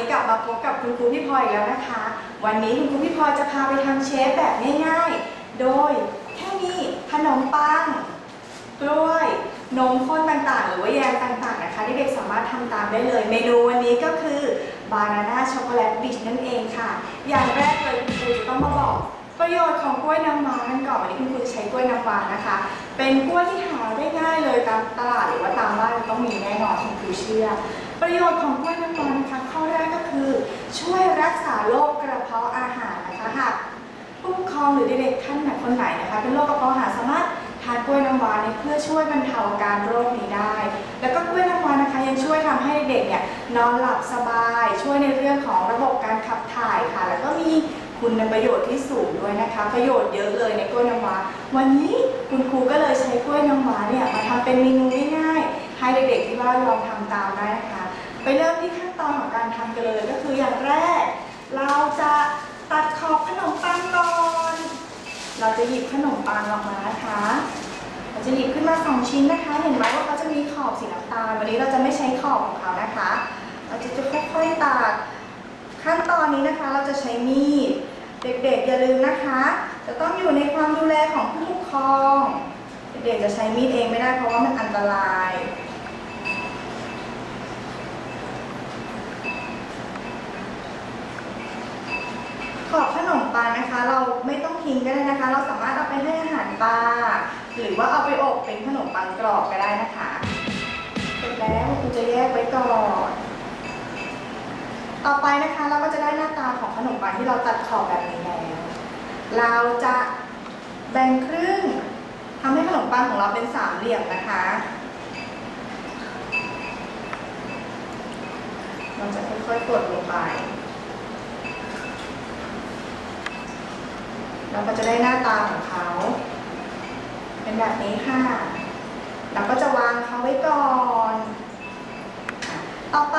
นี้กลับมาพบกับคุณครูพี่พลอยอีกแล้วนะคะ วันนี้คุณครูพี่พลอยจะพาไปทำเชฟแบบง่ายๆ โดยแค่มีขนมปังกล้วยนมข้นต่างๆ หรือว่าแยมต่างๆนะคะที่เด็กสามารถทำตามได้เลย เมนูวันนี้ก็คือบานาน่าช็อกโกแลตบิชนั่นเองค่ะ อย่างแรกเลยคุณครูจะต้องมาบอก ประโยชน์ของกล้วยน้ำว้ากันก่อนวันนี้คุณครูจะใช้กล้วยน้ำว้านะคะ เป็นกล้วยที่หาได้ง่ายเลยตามตลาดหรือว่าตามบ้านต้องมีแน่นอนคุณครูเชื่อ ประโยชน์ของกล้วยน้ำว้านะคะข้อแรกก็คือ ช่วยรักษาโรคกระเพาะอาหารนะคะหากผู้ปกครองหรือเด็กๆท่านไหนคนไหนนะคะเป็นโรคกระเพาะอาหารสามารถทานกล้วยน้ำว้าเนี่ยเพื่อช่วยบรรเทาอาการโรคนี้ได้ แล้วก็กล้วยน้ำว้านะคะยังช่วยทำให้เด็กเนี่ยนอนหลับสบาย ช่วยในเรื่องของระบบการขับถ่ายค่ะ แล้วก็มีคุณประโยชน์ที่สูงด้วยนะคะ ประโยชน์เยอะเลยในกล้วยน้ำว้าวันนี้คุณครูก็เลยใช้กล้วยน้ำว้าเนี่ยมาทำเป็นเมนูง่ายๆให้เด็กๆที่บ้านลองทำตามได้นะคะ ไปเริ่มที่ขั้นตอนของการทำกันเลย ก็คืออย่างแรก เราจะตัดขอบขนมปังก่อน เราจะหยิบขนมปังออกมานะคะ เราจะหยิบขึ้นมาสองชิ้นนะคะ เห็นไหมว่าเขาจะมีขอบสีน้ำตาล วันนี้เราจะไม่ใช้ขอบของเขานะคะ เราจะจะค่อยๆตัด ขั้นตอนนี้นะคะ เราจะใช้มีด เด็กๆอย่าลืมนะคะ จะต้องอยู่ในความดูแลของผู้ปกครอง เด็กๆจะใช้มีดเองไม่ได้เพราะว่ามันอันตราย ขอบขนมปังนะคะ เราไม่ต้องทิ้งก็ได้นะคะ เราสามารถเอาไปให้อาหารปลาหรือว่าเอาไปอบเป็นขนมปังกรอบก็ได้นะคะเสร็จแล้วคุณจะแยกไว้ก่อนต่อไปนะคะเราก็จะได้หน้าตาของขนมปังที่เราตัดขอบแบบนี้แล้วเราจะแบ่งครึ่งทำให้ขนมปังของเราเป็นสามเหลี่ยมนะคะเราจะค่อยๆกดลงไป เราก็จะได้หน้าตาของเขา เป็นแบบนี้ค่ะ เราก็จะวางเขาไว้ก่อน ต่อไป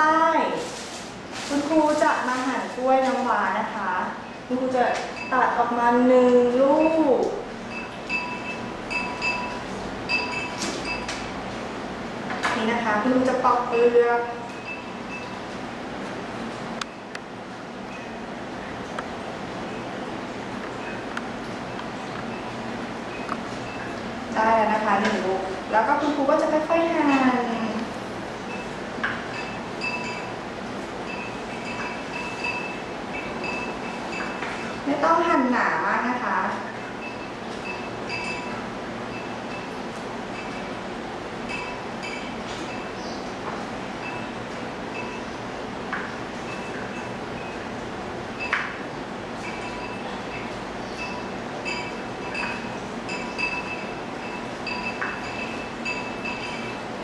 คุณครูจะมาหั่นกล้วยน้ำว้านะคะ คุณครูจะตัดออกมาหนึ่งลูกนี่นะคะคุณครูจะปอกเปลือก ได้แล้วนะคะ หนึ่งลูกแล้วก็คุณครูก็จะค่อยๆหั่น ไม่ต้องหั่นหนามากนะคะ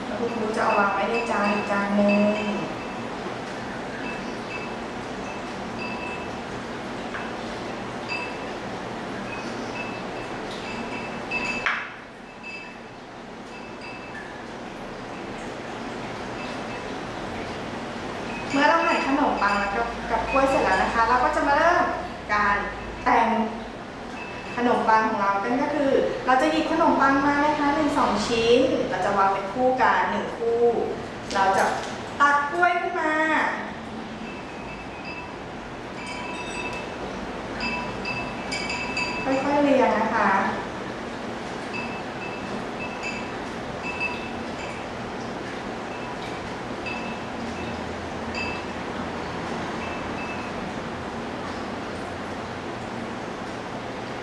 แล้วคุณครูจะเอาวาง ไว้จานจานหนึ่งเมื่อเราหั่นขนมปังแล้วก็กับกล้วยเสร็จแล้วนะคะ เราก็จะมาเริ่มการแต่งขนมปังของเรากันก็คือ เราจะหยิบขนมปังมา สองชิ้น เราจะวางเป็นคู่กันหนึ่งคู่ เราจะตัดกล้วยขึ้นมา ค่อยๆเรียงนะคะ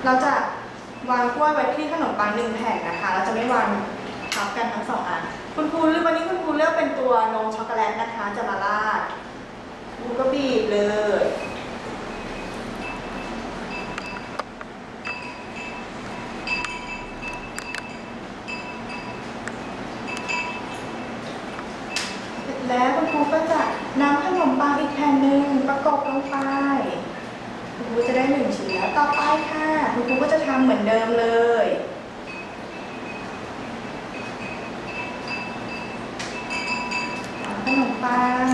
เราจะ วางกล้วยไว้ที่ขนมปังหนึ่งแผ่นนะคะ เราจะไม่วางทับกันทั้งสองอัน คุณครูเลือกวันนี้คุณครูเลือกเป็นตัวนมช็อกโกแลตนะคะ จะมาราดคุณครูก็บีบเลยเสร็จแล้วคุณครูก็จะนำขนมปังอีกแผ่นหนึ่งประกบลงไปคุณครูจะได้หนึ่ง ต่อไปค่ะ คุณครูก็จะทำเหมือนเดิมเลยเอาขนมปัง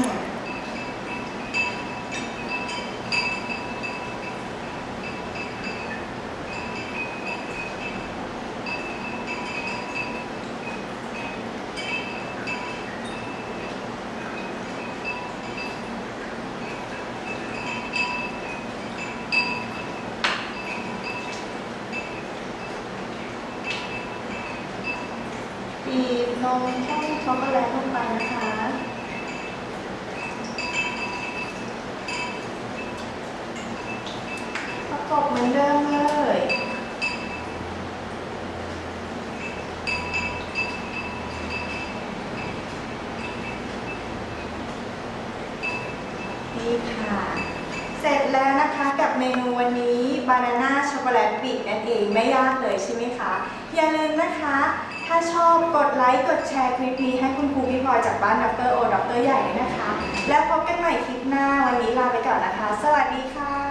มข้นช็อกโกแลตลงไปนะคะประกบเหมือนเดิมเลยนี่ค่ะ เสร็จแล้วนะคะกับเมนูวันนี้บานาน่าช็อกโกแลตบีนั่นเองไม่ยากเลยใช่ไหมคะ อย่าลืมนะคะ ถ้าชอบกดไลค์กดแชร์คลิปนี้ให้คุณครูพี่พลอยจากบ้านดรโอดรใหญ่เลยนะคะ แล้วพบกันใหม่คลิปหน้าวันนี้ลาไปก่อนนะคะ สวัสดีค่ะ